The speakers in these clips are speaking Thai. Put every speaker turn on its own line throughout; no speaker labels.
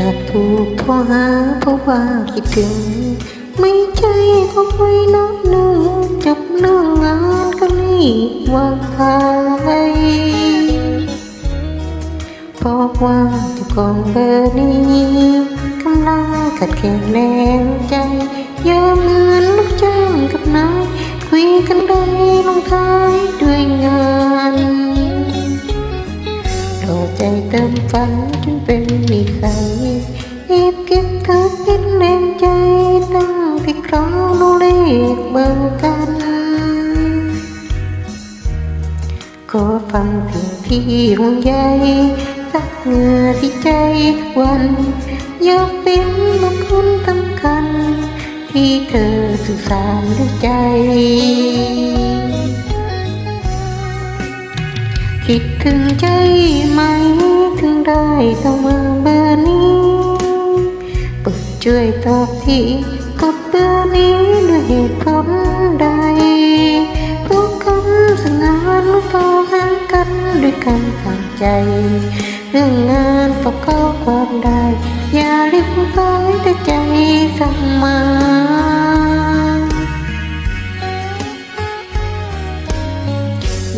อยากถูกโทรหาเพราะว่าคิดถึง ไม่ใช่ก็ไม่น้อยหนึ่งจับเรื่องงานก็รีบวางสายเพราะว่าเจ้าของเบอร์นี้กำลังขัดแข็งแรงใจ เติมฝันจนเป็นนิสัยเอบเก็บเธอเป็นแรงใจตั้งที่คราวเราเลขเบอร์กันขอฟังสิ่งที่ห่วงใยสักเหงื่อที่ใจทุกวัน อยากเป็นบุคคลสำคัญ ที่เธอสื่อสารด้วยใจ คิดถึงใจไหม ได้ต้องมาเบอร์นี้ปรดช่วยตอบทีกดเบอร์นี้ด้วยเหตุผลใดเพราะคำสั่งานรู้ต่อหางกันด้วยกันทางใจ เรื่องงานฝากข้อความได้ อย่ารีบไปแต่ใจสมา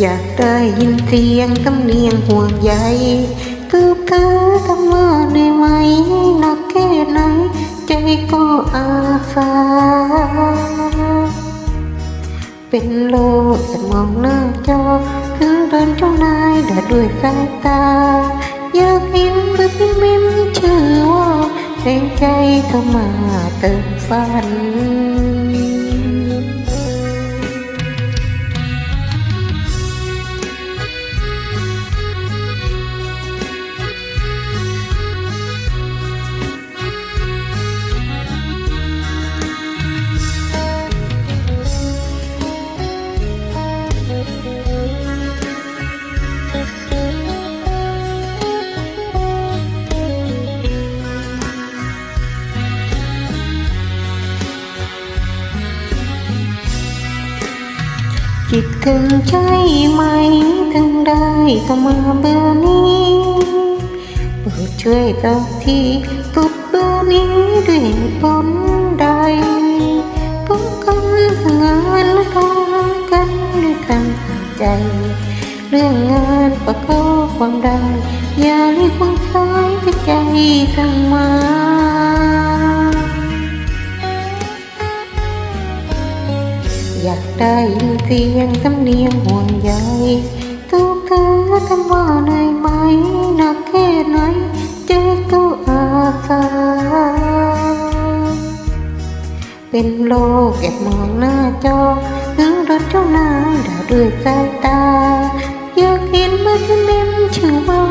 อยากได้ยินเสียงตำเนียงห่วงใย ตืบเธอทำมาได้ไหมนักแค่ไหน ใจก็อาสาเป็นโลกแต่มองหน้าจอ ถึงโดนเจ้านายด่าด้วยสายตา อยากเห็นเบอร์ที่มิมชื่อว่าแรงใจเข้ามาเติมฝัน คิดถึงใช่ไหมถึงได้ต้องมาเบอร์นี้โปรดช่วยตอบทีกดเบอร์นี้ด้วยผลใดพราะคำสั่งานและทรหากันด้วยกันทางใจ เรื่องงานประกอบความได้ อย่าเรียกวางสายแต่ใจสั่งมา ได้ยินเสียงสำเนียงห่วงใยทุกเธอทำว่าเหนื่อยไหมหนักแค่ไหนใจก็อาสาเป็นโลกแอบมองหน้าจอถึงรถเจ้านายด่าด้วยสายตา อยากเห็นเมื่อที่เม้นชื่อว่า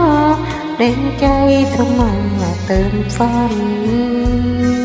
แรงใจเธอมาเติมฝัน